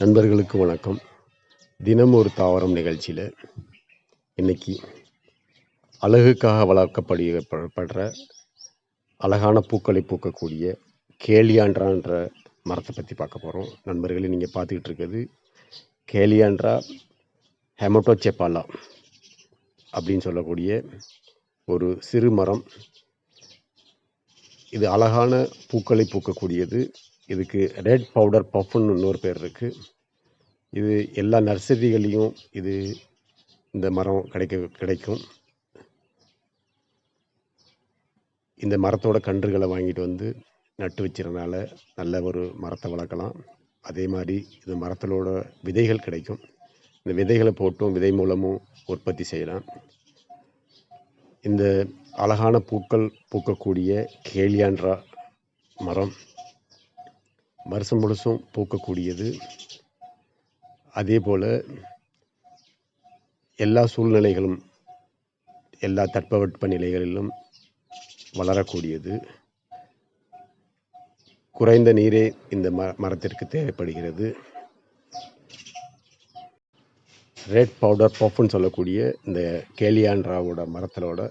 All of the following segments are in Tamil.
நண்பர்களுக்கு வணக்கம். தினம் ஒரு தாவரம் நிகழ்ச்சியில் இன்னைக்கு அழகுக்காக வளர்க்கப்படுகிற அழகான பூக்களை பூக்கக்கூடிய கேலியான்றான்ற மரத்தை பற்றி பார்க்க போகிறோம் நண்பர்களே நீங்கள் பார்த்துக்கிட்டு இருக்கிறது கேலியான்ட்ரா ஹெமட்டோசெப்பாலா அப்படின்னு சொல்லக்கூடிய ஒரு சிறு மரம். இது அழகான பூக்களை பூக்கக்கூடியது. இதுக்கு ரெட் பவுடர் பஃப்னு இன்னொரு பேர் இருக்குது இது எல்லா நர்சரிகள்லேயும் இது இந்த மரம் கிடைக்க கிடைக்கும். இந்த மரத்தோட கன்றுகளை வாங்கிட்டு வந்து நட்டு வச்சுறதுனால நல்ல ஒரு மரத்தை வளர்க்கலாம். அதே மாதிரி இந்த மரத்திலோட விதைகள் கிடைக்கும். இந்த விதைகளை போட்டும் விதை மூலமும் உற்பத்தி செய்யலாம். இந்த அழகான பூக்கள் பூக்கக்கூடிய கேலியான்றா மரம் வருஷம் முழுசும் பூக்கக்கூடியது. அதே போல் எல்லா சூழ்நிலைகளும் எல்லா தட்பவெட்ப நிலைகளிலும் வளரக்கூடியது. குறைந்த நீரே இந்த ம மரத்திற்கு தேவைப்படுகிறது. ரெட் பவுடர் பஃப்னு சொல்லக்கூடிய இந்த கேலியான்ராவோட மரத்திலோட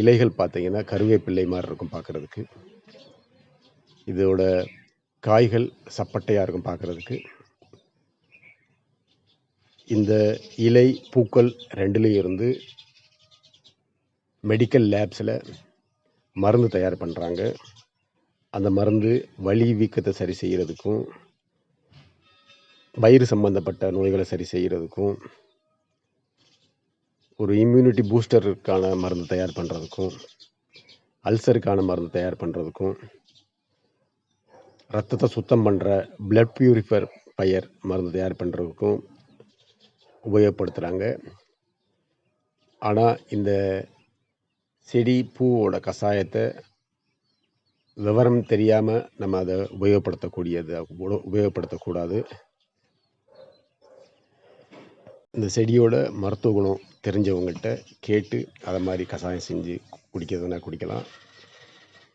இலைகள் பார்த்தீங்கன்னா கருவேப்பிள்ளை மாதிரி இருக்கும் பார்க்குறதுக்கு. இதோட காய்கள் சப்பட்டையாக இருக்கும் பார்க்குறதுக்கு இந்த இலை பூக்கள் ரெண்டுலேயும் இருந்து மெடிக்கல் லேப்ஸில் மருந்து தயார் பண்ணுறாங்க அந்த மருந்து வலி வீக்கத்தை சரி செய்கிறதுக்கும் வயிறு சம்பந்தப்பட்ட நோய்களை சரி செய்கிறதுக்கும் ஒரு இம்யூனிட்டி பூஸ்டருக்கான மருந்து தயார் பண்ணுறதுக்கும் அல்சருக்கான மருந்து தயார் பண்ணுறதுக்கும் ரத்தத்தை சுத்தம் பண்ணுற பிளட் பியூரிஃபர் பயர் மருந்து தயார் பண்ணுறதுக்கும் உபயோகப்படுத்துகிறாங்க ஆனால் இந்த செடி பூவோட கஷாயத்தை விவரம் தெரியாமல் நம்ம அதை உபயோகப்படுத்தக்கூடியது உபயோகப்படுத்தக்கூடாது. இந்த செடியோட மருத்துவ குணம் தெரிஞ்சவங்கள்ட்ட கேட்டு அதை மாதிரி கஷாயம் செஞ்சு குடிக்கிறதுனா குடிக்கலாம்.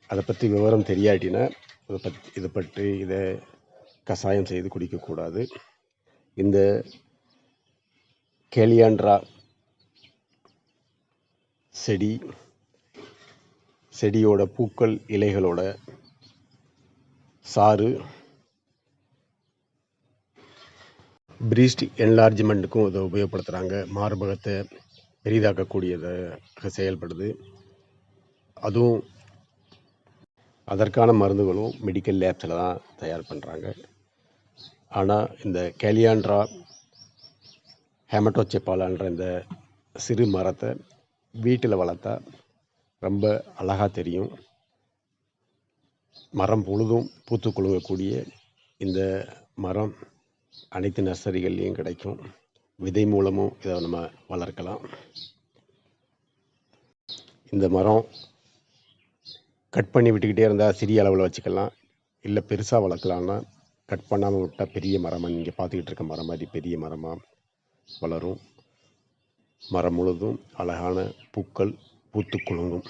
அதை பற்றி விவரம் தெரியாட்டினா இதை பற்றி இதை பற்றி இதை கஷாயம் செய்து குடிக்கக்கூடாது. இந்த கேலியாண்ட்ரா செடி செடியோட பூக்கள் இலைகளோட சாறு பிரீஸ்ட் என்லார்ஜ்மெண்ட்டுக்கும் இதை உபயோகப்படுத்துகிறாங்க மார்பகத்தை பெரிதாக்கக்கூடியதாக செயல்படுது. அதுவும் அதற்கான மருந்துகளும் மெடிக்கல் லேப்ஸில் தான் தயார் பண்ணுறாங்க ஆனால் இந்த கேலியான்ட்ரா ஹேமட்டோசெப்பாலான்ற இந்த சிறு மரத்தை வீட்டில் வளர்த்தா ரொம்ப அழகாக தெரியும். மரம் பொழுதும் பூத்து குலுங்கக்கூடிய இந்த மரம் அனைத்து நர்சரிகள்லேயும் கிடைக்கும். விதை மூலமும் இதை நம்ம வளர்க்கலாம். இந்த மரம் கட் பண்ணி விட்டுக்கிட்டே இருந்தால் சிறிய அளவில் வச்சுக்கலாம். இல்லை பெருசாக வளர்க்கலான்னா கட் பண்ணாமல் விட்டால் பெரிய மரமாக நீங்கள் பார்த்துக்கிட்டு இருக்க மரம் மாதிரி பெரிய மரமாக வளரும். மரம் முழுதும் அழகான பூக்கள் பூத்து குலுங்கும்.